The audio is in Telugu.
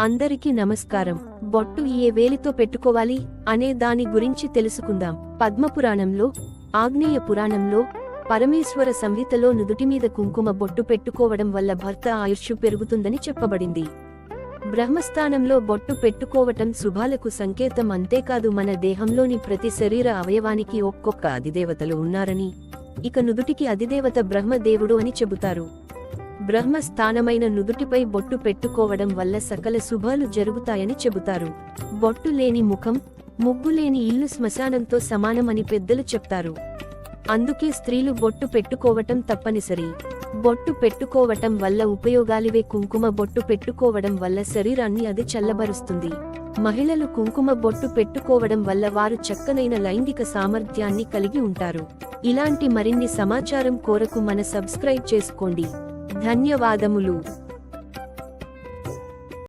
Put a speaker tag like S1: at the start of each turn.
S1: అందరికీ నమస్కారం. బొట్టు ఏ వేలితో పెట్టుకోవాలి అనే దాని గురించి తెలుసుకుందాం. పద్మపురాణంలో ఆగ్నేయ పురాణంలో పరమేశ్వర సంహితలో నుదుటిమీద కుంకుమ బొట్టు పెట్టుకోవడం వల్ల భర్త ఆయుష్షు పెరుగుతుందని చెప్పబడింది. బ్రహ్మస్థానంలో బొట్టు పెట్టుకోవటం శుభాలకు సంకేతం అంతేకాదు మన దేహంలోని ప్రతి శరీర అవయవానికి ఒక్కొక్క అధిదేవతలు ఉన్నారని ఇక నుదుటికి అధిదేవత బ్రహ్మదేవుడు అని చెబుతారు. బ్రహ్మస్థానమైన నుదుటిపై బొట్టు పెట్టుకోవడం వల్ల సకల శుభాలు జరుగుతాయని చెబుతారు. బొట్టు లేని ముఖం ముగ్గు లేని ఇల్లు శ్మశానంతో సమానమని పెద్దలు చెప్తారు. అందుకే స్త్రీలు బొట్టు పెట్టుకోవటం తప్పనిసరి. బొట్టు పెట్టుకోవటం వల్ల ఉపయోగాలివే కుంకుమ బొట్టు పెట్టుకోవడం వల్ల శరీరాన్ని అది చల్లబరుస్తుంది. మహిళలు కుంకుమ బొట్టు పెట్టుకోవడం వల్ల వారు చక్కనైన లైంగిక సామర్థ్యాన్ని కలిగి ఉంటారు. ఇలాంటి మరిన్ని సమాచారం కోరకు మన సబ్స్క్రైబ్ చేసుకోండి. ధన్యవాదములు.